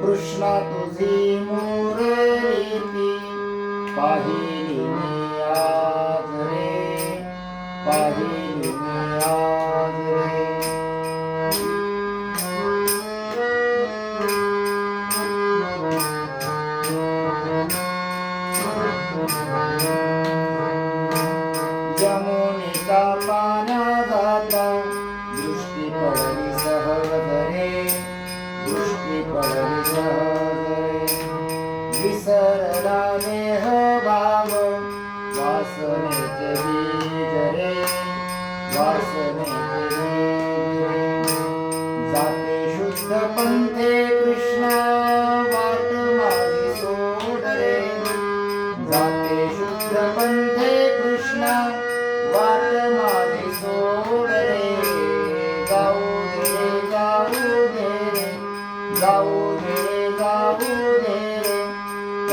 कृष्णा तुझी मुरली पाहिली मी आज रे पाहिली मी आज रे Thank you. विसरला देह भाव वासनेचे बीज रे वासनेचे बीज जाते शुद्ध पंथे कृष्ण वाट माझी सोड रे. जाते शुद्ध पंथे कृष्ण वाट माझी सोड रे. गाऊ दे रे जाऊ दे रे. दे रे जाऊ दे.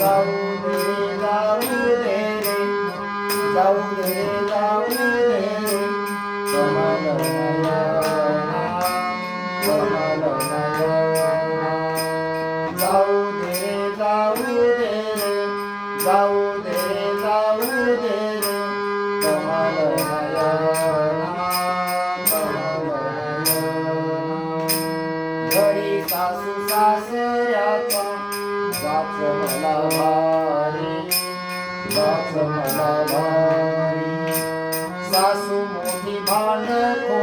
जाऊ दे जाऊ दे रे जाऊ दे सासू सासऱ्याचा जाच मला भारी जाच मला भारी. सासू मोठी भांडखोर मजल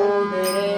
down there.